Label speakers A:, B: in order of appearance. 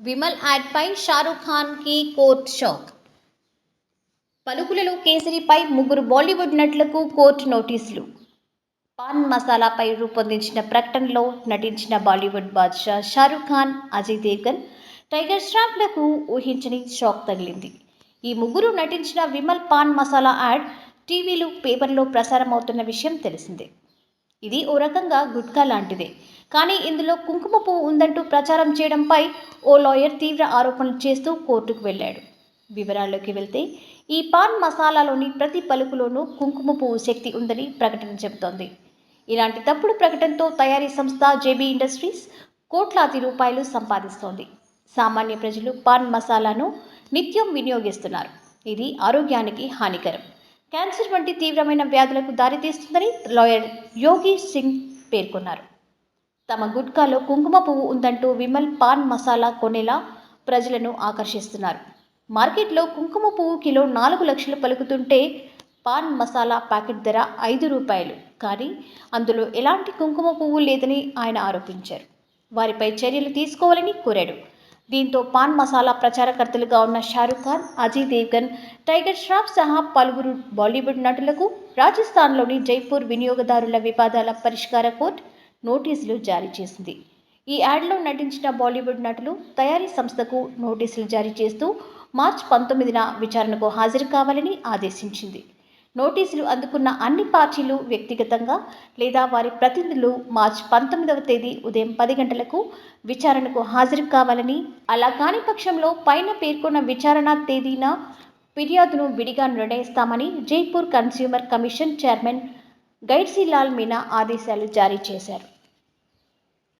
A: విమల్ యాడ్పై షారూఖ్ ఖాన్కి court shock. పలుకులలో కేసరిపై ముగ్గురు బాలీవుడ్ నటులకు కోర్టు నోటీసులు. పాన్ మసాలాపై రూపొందించిన ప్రకటనలో నటించిన బాలీవుడ్ బాద్షా షారూఖ్ ఖాన్ అజయ్ దేవ్గన్ టైగర్ శ్రాఫ్లకు ఊహించని షాక్ తగిలింది. ఈ ముగ్గురు నటించిన విమల్ పాన్ మసాలా యాడ్ టీవీలు పేపర్లో ప్రసారం అవుతున్న విషయం తెలిసిందే. ఇది ఓ రకంగా గుట్కా లాంటిదే. కానీ ఇందులో కుంకుమ పువ్వు ఉందంటూ ప్రచారం చేయడంపై ఓ లాయర్ తీవ్ర ఆరోపణలు చేస్తూ కోర్టుకు వెళ్ళాడు. వివరాల్లోకి వెళ్తే ఈ పాన్ మసాలాలోని ప్రతి పలుకులోనూ కుంకుమ పువ్వు శక్తి ఉందని ప్రకటన చెబుతోంది. ఇలాంటి తప్పుడు ప్రకటనతో తయారీ సంస్థ జేబీ ఇండస్ట్రీస్ కోట్లాది రూపాయలు సంపాదిస్తోంది. సామాన్య ప్రజలు పాన్ మసాలాను నిత్యం వినియోగిస్తున్నారు. ఇది ఆరోగ్యానికి హానికరం. క్యాన్సర్ వంటి తీవ్రమైన వ్యాధులకు దారితీస్తుందని లాయర్ యోగి సింగ్ పేర్కొన్నారు. తమ గుట్కాలో కుంకుమ పువ్వు ఉందంటూ విమల్ పాన్ మసాలా కొనేలా ప్రజలను ఆకర్షిస్తున్నారు. మార్కెట్లో కుంకుమ పువ్వు కిలో నాలుగు లక్షలు పలుకుతుంటే పాన్ మసాలా ప్యాకెట్ ధర ఐదు రూపాయలు. కానీ అందులో ఎలాంటి కుంకుమ పువ్వు లేదని ఆయన ఆరోపించారు. వారిపై చర్యలు తీసుకోవాలని కోరాడు. దీంతో పాన్ మసాలా ప్రచారకర్తలుగా ఉన్న షారుఖ్ ఖాన్ అజయ్ దేవ్గన్ టైగర్ ష్రాఫ్ సహా పలువురు బాలీవుడ్ నటులకు రాజస్థాన్లోని జైపూర్ వినియోగదారుల వివాదాల పరిష్కార కోర్టు నోటీసులు జారీ చేసింది. ఈ యాడ్లో నటించిన బాలీవుడ్ నటులు తయారీ సంస్థకు నోటీసులు జారీ చేస్తూ మార్చి పంతొమ్మిదిన విచారణకు హాజరు కావాలని ఆదేశించింది. నోటీసులు అందుకున్న అన్ని పార్టీలు వ్యక్తిగతంగా లేదా వారి ప్రతినిధులు మార్చి పంతొమ్మిదవ తేదీ ఉదయం పది గంటలకు విచారణకు హాజరు కావాలని అలా కాని పక్షంలో పైన పేర్కొన్న విచారణ తేదీన ఫిర్యాదును విడిగా నిర్ణయిస్తామని Jaipur consumer commission chairman Gyarsilal Meena ఆదేశాలు జారీ చేశారు.